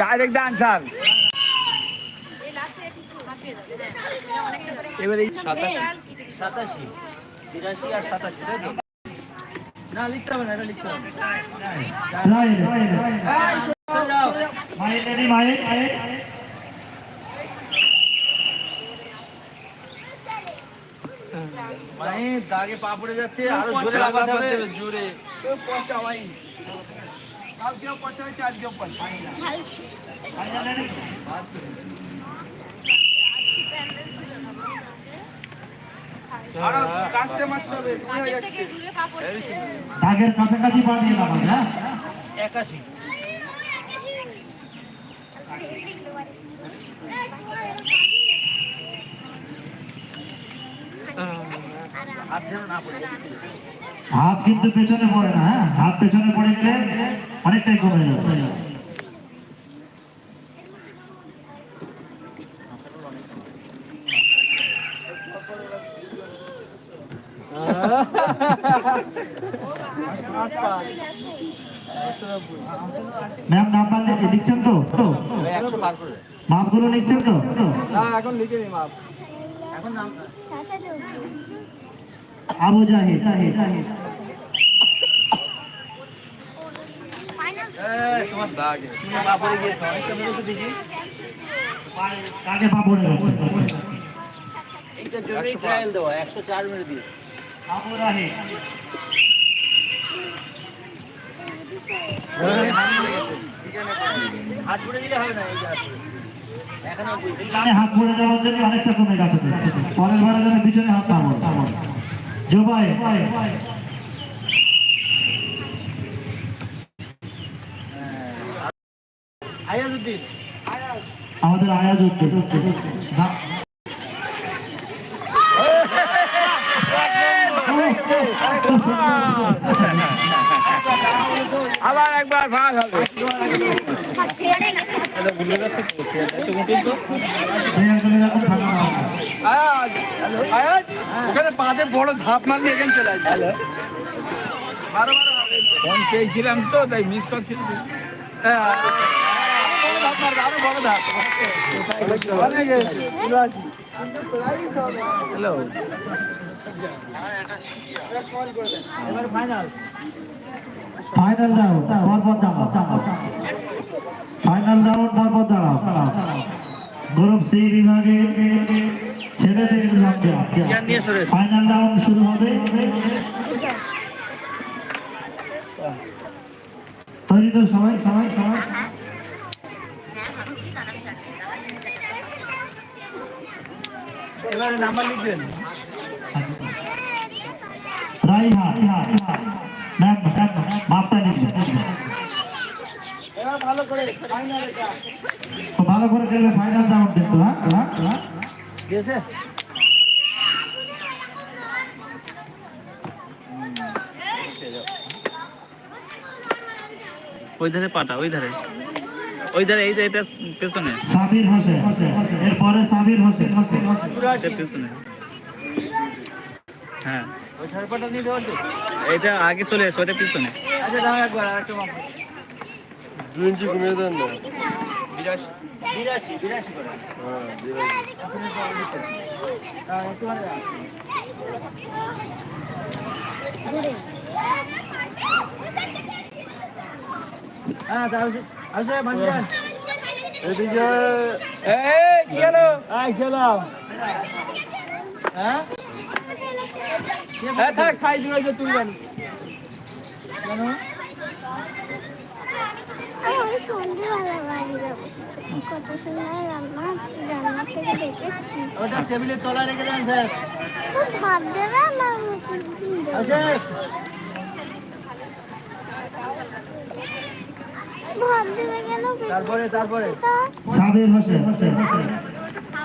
Direct dancer এবারে সাতাশি বিরাশি আর সাতাশি তাই তো না লিখতে হবে না এটা লিখতে হবে সরে রেডি মানে দাগে পা পড়ে যাচ্ছে আরও জোরে লাগাতে হবে জোরে আরও কাস্তে মারতে হবে দাগের কাছাকাছি পা দিয়ে লাগাবে হ্যাঁ? একাশি। হাত যেন না পড়ে। হাত কিন্তু পেছনে পড়ে না হ্যাঁ? হাত পেছনে পড়ে গেলে অনেকটাই কমে যাবে। ম্যাম নাম্বার লিখছেন তো? মাপগুলো লিখছেন তো? না এখন লিখে নি মাপ। এখন নাম আবু জাহিদ। হাত পড়ে যাওয়ার জন্য অনেকটা কমে গেছে। পরের বারে যেন পিছনে হাত পাবো জোবাই। আমাদের আয়াজ আবার একবার ভাগ হবে। ওখানে পাতে বড় ধাপ মারলে এখানে চলে আসবে ফোন পেয়েছিলাম তো তাই মিস করছিলাম হ্যাঁ, আরও। Hello final round final round পরপর দাঁড়াও। গ্রুপ সি বিভাগে ছেলেদের বিভাগ চেয়ার নিয়ে সরে এসো। ফাইনাল রাউন্ড শুরু হবে। তৈরি তো সবাই সবাই সবাই। এবারে নাম্বার লিখবেন। রাইহা ম্যাম ম্যাম মাপটা লিখবেন এবার ভালো করে এটা। ভালো খেলবে ফাইনাল রাউন্ড কিন্তু হ্যাঁ? ওই ধারে পাটা ওই ধারে। ওই ধারে এই যে এটা পেছনে। সাবির হোসেন এরপরে সাবির হোসেন পেছনে। হ্যাঁ। ওই পাটা নিয়ে এটা আগে চলে এসো ওটা পিছনে। আচ্ছা দাও একবার আর একটা মাপ দুই ইঞ্চি কমিয়ে দেন না বিরাশি বিরাশি বিরাশি করে হ্যাঁ বিরাশি। হ্যাঁ, একটু ভালো দাও। হ্যাঁ তাহলে আসে ভাঞ্জান এদিকে এই কি হলো আই খেলাম হ্যাঁ হ্যাঁ ওটা টেবিলের তলায় রেখে দেন স্যার। ভাত দেবে না আমি টিফিন দেবো। আসে ভাত দেবে কেন? তারপরে তারপরে। সাবির হোসেন বাহ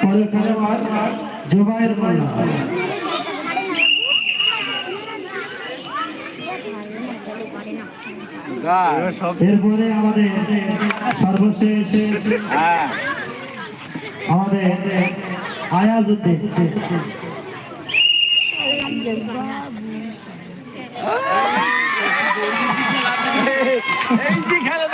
পরের খেলোয়াড় জুবাইর মোল্লা এরপরে আমাদের সর্বশেষ হ্যাঁ। আমাদের আয়াজ উদ্দিন খেলা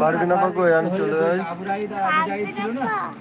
পারবি না পাকো আমি চলে যাই।